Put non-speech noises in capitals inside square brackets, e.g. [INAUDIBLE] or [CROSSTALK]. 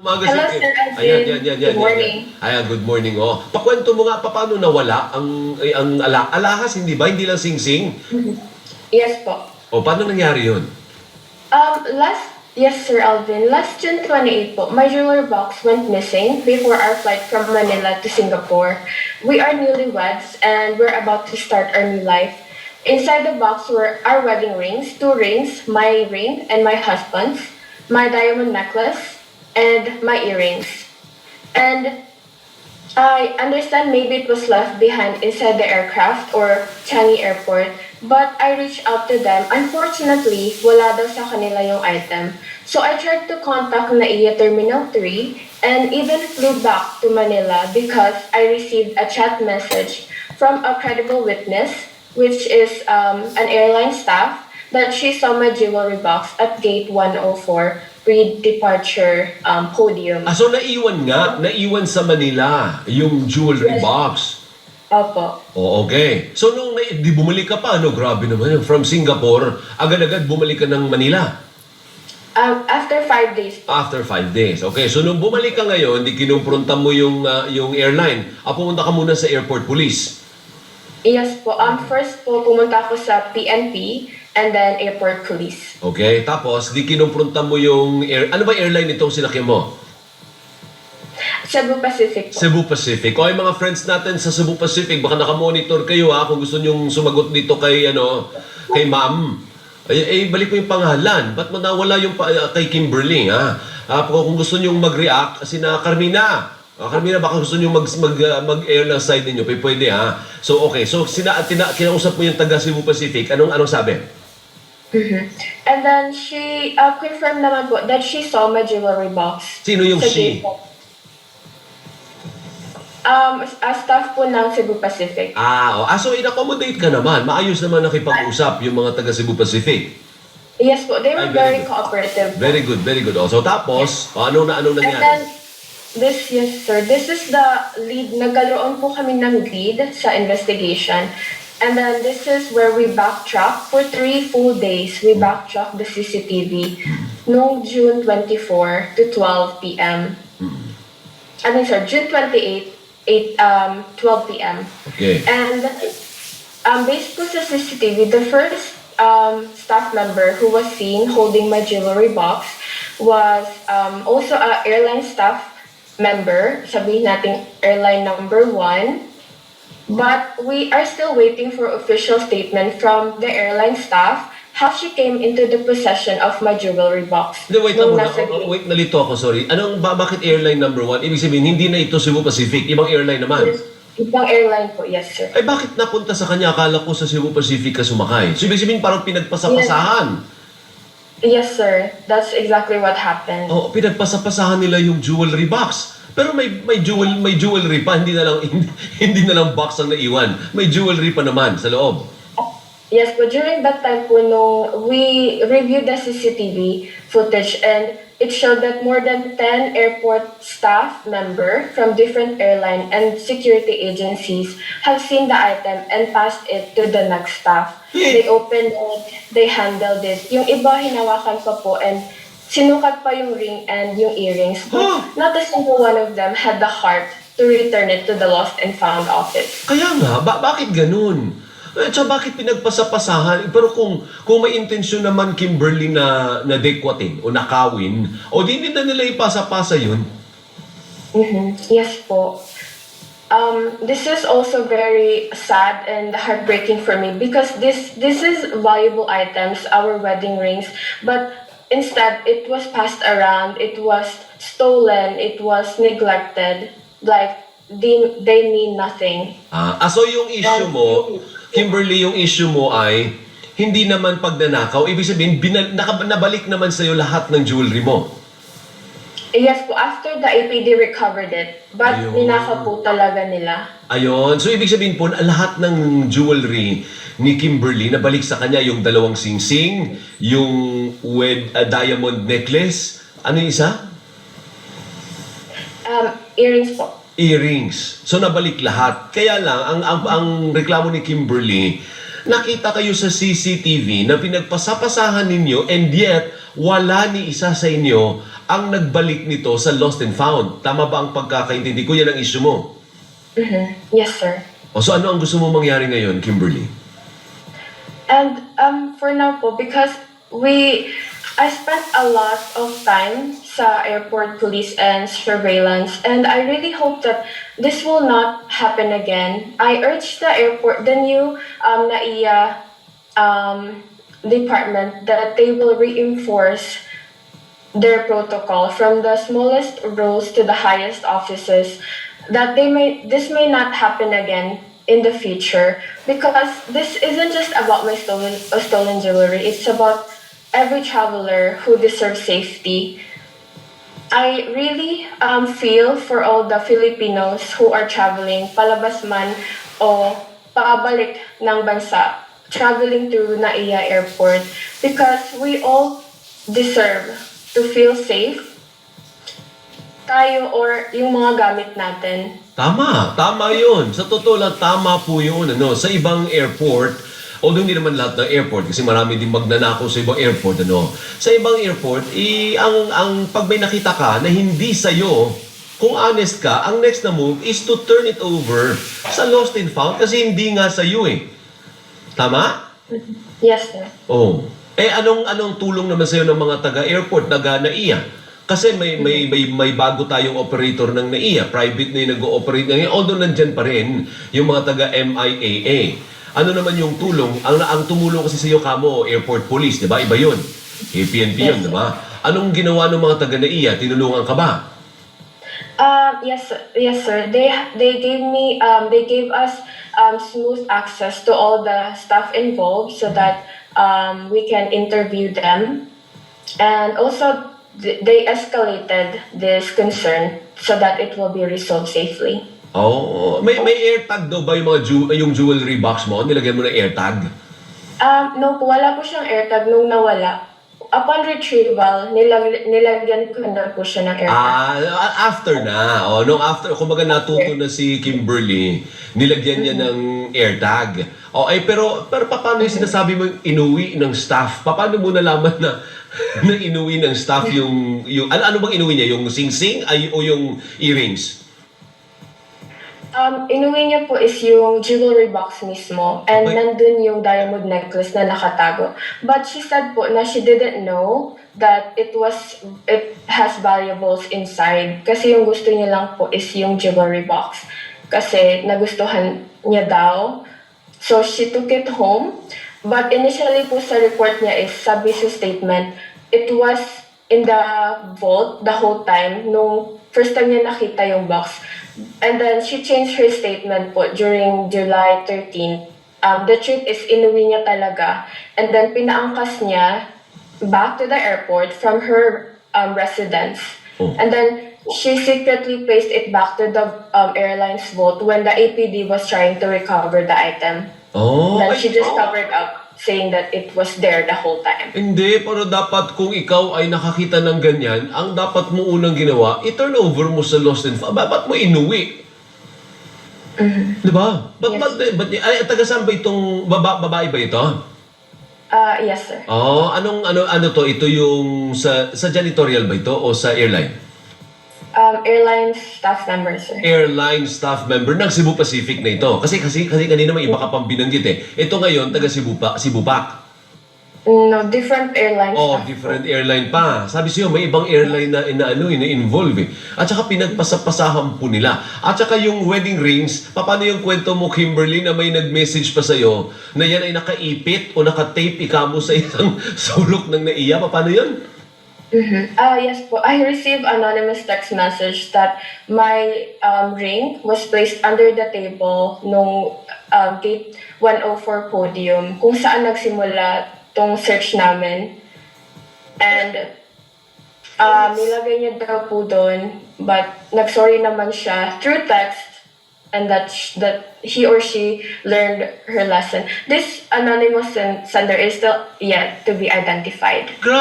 Umaga Hello, si- Sir Alvin. Ayan, yan, yan, yan. Good morning. Ayan, good morning. Oh. Pakwento mo nga, paano nawala ang, eh, ang ala, alahas, hindi ba? Hindi lang sing-sing. Yes po. O, paano nangyari yun? Um, last, yes, Sir Alvin, last June 28 po, my jewelry box went missing before our flight from Manila to Singapore. We are newlyweds and we're about to start our new life. Inside the box were our wedding rings, two rings, my ring and my husband's, my diamond necklace, and my earrings. And I understand maybe it was left behind inside the aircraft or Changi Airport, but I reached out to them. Unfortunately, wala daw sa kanila yung item. So I tried to contact NAIA Terminal 3 and even flew back to Manila because I received a chat message from a credible witness, which is um, an airline staff, that she saw my jewelry box at gate 104 pre-departure um, podium. Ah, so naiwan nga, naiwan sa Manila yung jewelry Yes. box. Opo. O, okay. So nung na, di bumalik ka pa, no? Grabe naman yun. From Singapore, agad-agad bumalik ka ng Manila. Um, after five days. After five days. Okay, so nung bumalik ka ngayon, di kinumpronta mo yung, ah, yung airline. Ah, pumunta ka muna sa airport police. Yes po. Um, first po, pumunta ako sa PNP and then airport police. Okay, tapos di kinumpronta mo yung air... Ano ba airline itong sinakyan mo? Cebu Pacific po. Cebu Pacific. O yung mga friends natin sa Cebu Pacific, baka nakamonitor kayo ha, kung gusto nyong sumagot dito kay, ano, kay ma'am. Ay, eh, balik mo yung pangalan. Ba't mo nawala yung pa, ah, kay Kimberly, ha? Ah, kung gusto nyong mag-react, kasi na Carmina. Ah, Carmina, baka gusto nyong mag, mag, ah, mag-air ng side ninyo, pwede, pwede ha? So, okay. So, sina, tina, kinausap mo yung taga Cebu Pacific. Anong, anong sabi? Mhm. And then she uh, confirmed naman po that she saw my jewelry box. Sino yung sa she? Um, a staff po ng Cebu Pacific. Ah, oh. ah, so in-accommodate ka naman. Maayos naman nakipag-usap yung mga taga Cebu Pacific. Yes po, they were Ay, very very good. cooperative. po. Very good, very good. Oh, so tapos, oh, anong na anong And nangyari? then, this, yes sir, this is the lead, nagkaroon po kami ng lead sa investigation. And then this is where we backtrack for three full days. We backtrack the CCTV noong June 24 to 12 p.m. I mean, sorry, June 28, 8, um, 12 p.m. Okay. And um, based po sa CCTV, the first um, staff member who was seen holding my jewelry box was um, also a airline staff member, sabihin natin airline number one. But we are still waiting for official statement from the airline staff how she came into the possession of my jewelry box. Hindi, wait lang nung muna. nasa Oh, oh, gate. wait, nalito ako, sorry. Anong, ba, bakit airline number one? Ibig sabihin, hindi na ito Cebu Pacific. Ibang airline naman. Ibang airline po, yes sir. Ay, bakit napunta sa kanya? Akala ko sa Cebu Pacific ka sumakay. So, ibig sabihin, parang pinagpasapasahan. Yes sir, that's exactly what happened. Oo, pinagpasapasahan nila yung jewelry box. Pero may may jewel may jewelry pa, hindi na lang [LAUGHS] hindi, hindi na lang box ang naiwan. May jewelry pa naman sa loob. Yes, but during that time po, nung we reviewed the CCTV footage and it showed that more than 10 airport staff member from different airline and security agencies have seen the item and passed it to the next staff. They opened it, they handled it. Yung iba hinawakan pa po and sinukat pa yung ring and yung earrings. But not a single one of them had the heart to return it to the lost and found office. Kaya nga, ba- bakit ganun? At saka bakit pinagpasapasahan? Pero kung kung may intensyon naman Kimberly na na dekwatin o nakawin, o di na nila ipasa-pasa yun. Mhm. Yes po. Um, this is also very sad and heartbreaking for me because this this is valuable items, our wedding rings, but instead it was passed around, it was stolen, it was neglected, like they, they mean nothing. Ah, ah, so yung issue mo, Kimberly, yung issue mo ay hindi naman pagnanakaw. Ibig sabihin, binal, naka, nabalik naman sa'yo lahat ng jewelry mo. Yes po, after the APD recovered it, but Ayun. ninakaw po talaga nila. Ayon. So, ibig sabihin po, lahat ng jewelry ni Kimberly, nabalik sa kanya yung dalawang singsing, yung wed, uh, diamond necklace, ano yung isa? Um, earrings po. Earrings. So, nabalik lahat. Kaya lang, ang, ang, ang reklamo ni Kimberly, nakita kayo sa CCTV na pinagpasapasahan ninyo and yet wala ni isa sa inyo ang nagbalik nito sa lost and found. Tama ba ang pagkakaintindi ko? Yan ang issue mo. Mhm. Yes, sir. O so ano ang gusto mo mangyari ngayon, Kimberly? And um, for now po, because we, I spent a lot of time sa airport police and surveillance, and I really hope that this will not happen again. I urge the airport, the new um, NAIA um, department, that they will reinforce their protocol from the smallest roles to the highest offices that they may this may not happen again in the future because this isn't just about my stolen uh, stolen jewelry it's about every traveler who deserves safety I really um, feel for all the Filipinos who are traveling palabas man o pabalik ng bansa traveling through Naiya Airport because we all deserve to feel safe tayo or yung mga gamit natin. Tama, tama yun. Sa totoo lang, tama po yun. Ano, sa ibang airport, although hindi naman lahat ng airport, kasi marami din magnanakaw sa ibang airport, ano, sa ibang airport, i, ang, ang, pag may nakita ka na hindi sa'yo, kung honest ka, ang next na move is to turn it over sa lost and found kasi hindi nga sa'yo eh. Tama? Yes, sir. Oh. Eh anong anong tulong naman sa ng mga taga-airport, taga NAIA? Kasi may may may may bago tayong operator ng NAIA, private na yung nag-ooperate ngayon. Although nandyan pa rin yung mga taga MIAA. Ano naman yung tulong? Ang ang tumulong kasi sa iyo kamo airport police, 'di ba? Iba 'yun. APNP 'yun, Yes, 'di ba? Anong ginawa ng mga taga NAIA? Tinulungan ka ba? Um, yes, yes, sir. They they gave me um, they gave us um, smooth access to all the staff involved so that um, we can interview them, and also th- they escalated this concern so that it will be resolved safely. Oh, may may AirTag daw ba yung mga ju- yung jewelry box mo? Nilagyan mo ng AirTag? Um, no po, wala po siyang AirTag nung nawala. Upon retrieval, nilag- nilagyan ko na po siya ng AirTag. Ah, after na. O, nung after, kumbaga natuto na si Kimberly, nilagyan niya ng AirTag. O, ay, pero, pero pa- paano yung sinasabi mo inuwi ng staff? Pa- Paano mo nalaman na, [LAUGHS] na inuwi ng staff yung, yung ano, ano bang inuwi niya? Yung sing-sing ay, o yung earrings? Um, inuwi niya po is yung jewelry box mismo and Okay. nandun yung diamond necklace na nakatago. But she said po na she didn't know that it was, it has valuables inside. Kasi yung gusto niya lang po is yung jewelry box. Kasi nagustuhan niya daw. So she took it home. But initially po sa report niya is sa statement, it was in the vault the whole time nung first time niya nakita yung box. And then she changed her statement po during July 13. Um, the truth is inuwi niya talaga. And then pinaangkas niya back to the airport from her um, residence. Oh. And then she secretly placed it back to the um, airline's vault when the APD was trying to recover the item. Oh, then she just covered up saying that it was there the whole time. Hindi, pero dapat kung ikaw ay nakakita ng ganyan, ang dapat mo unang ginawa, i-turn over mo sa lost and found. Ba't mo inuwi? Di ba? Ba't, Yes. ba't, ba't, ay, taga saan ba itong, baba, babae ba ito? Uh, yes, sir. Oh, anong, ano, ano to? Ito yung, sa, sa janitorial ba ito o sa airline? Um, airline staff member, sir. Airline staff member ng Cebu Pacific na ito. Kasi, kasi, kasi kanina may iba ka pang binanggit eh. Ito ngayon, taga Cebu, pa, Cebu Pac. No, different airline Oh, staff. different airline pa. Sabi siyo, may ibang airline na, na ano, na involve eh. At saka pinagpasapasahan po nila. At saka yung wedding rings, paano yung kwento mo, Kimberly, na may nag-message pa sa'yo na yan ay nakaipit o nakatape ika mo sa isang [LAUGHS] sulok ng naiya? Paano yun? Mm-hmm. Uh, yes po. I received anonymous text message that my um, ring was placed under the table nung um, gate 104 podium kung saan nagsimula tong search namin. And um, nilagay niya daw po doon but nagsorry naman siya through text and that sh- that he or she learned her lesson. This anonymous sen- sender is still yet to be identified. Grabe!